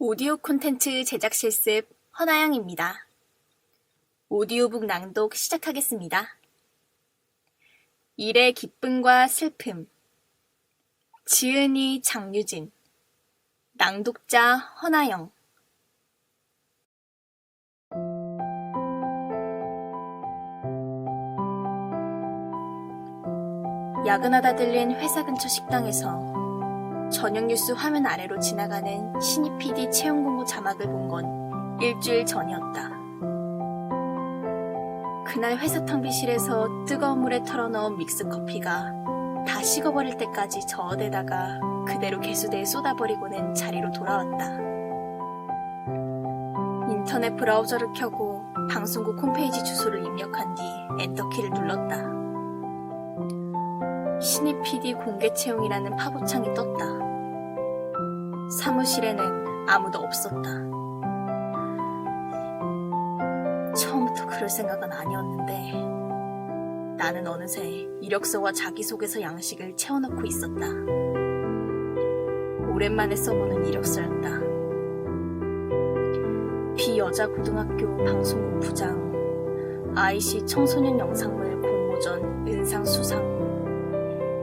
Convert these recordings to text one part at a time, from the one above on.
오디오 콘텐츠 제작 실습 허나영입니다. 오디오북 낭독 시작하겠습니다. 일의 기쁨과 슬픔 지은이 장유진 낭독자 허나영 야근하다 들린 회사 근처 식당에서 저녁 뉴스 화면 아래로 지나가는 신입 PD 채용 공고 자막을 본 건 일주일 전이었다. 그날 회사 탕비실에서 뜨거운 물에 털어넣은 믹스 커피가 다 식어버릴 때까지 저어대다가 그대로 개수대에 쏟아버리고는 자리로 돌아왔다. 인터넷 브라우저를 켜고 방송국 홈페이지 주소를 입력한 뒤 공개 채용이라는 파보창이 떴다. 사무실에는 아무도 없었다. 처음부터 그럴 생각은 아니었는데 나는 어느새 이력서와 자기소개서 양식을 채워넣고 있었다. 오랜만에 써보는 이력서였다. 비여자 고등학교 방송국 부장, IC 청소년 영상물 공모전 은상 수상,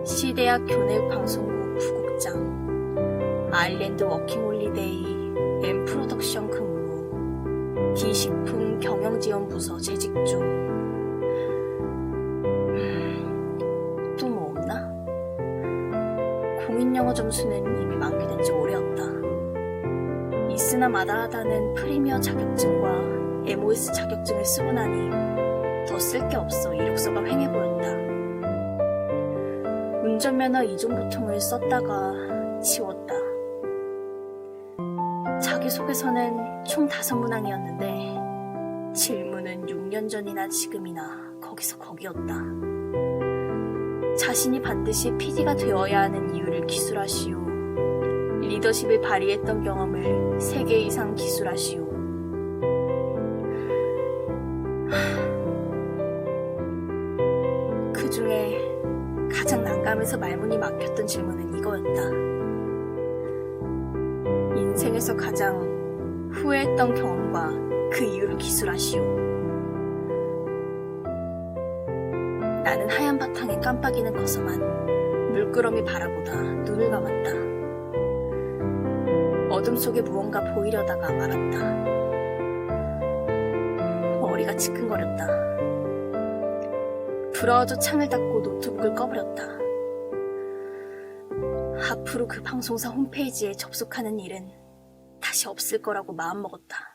시대학 교내육 방송국 부국장, 아일랜드 워킹홀리데이 M 프로덕션 근무, D식품 경영지원부서 재직 중. 음, 또 뭐 없나? 공인영어 점수는 이미 만기된 지 오래였다. 있으나 마다하다는 프리미어 자격증과 MOS 자격증을 쓰고 나니 더 쓸 게 없어 이력서가 횡해 보였다. 운전면허 이종 보통을 썼다가 지웠다. 자기소개서는 총 다섯 문항이었는데 질문은 6년 전이나 지금이나 거기서 거기였다. 자신이 반드시 PD가 되어야 하는 이유를 기술하시오. 리더십을 발휘했던 경험을 3개 이상 기술하시오. 가장 난감해서 말문이 막혔던 질문은 이거였다. 인생에서 가장 후회했던 경험과 그 이유를 기술하시오. 나는 하얀 바탕에 깜빡이는 커서만 물끄러미 바라보다 눈을 감았다. 어둠 속에 무언가 보이려다가 말았다. 머리가 지끈거렸다. 브라우저 창을 닫고 노트북을 꺼버렸다. 앞으로 그 방송사 홈페이지에 접속하는 일은 다시 없을 거라고 마음먹었다.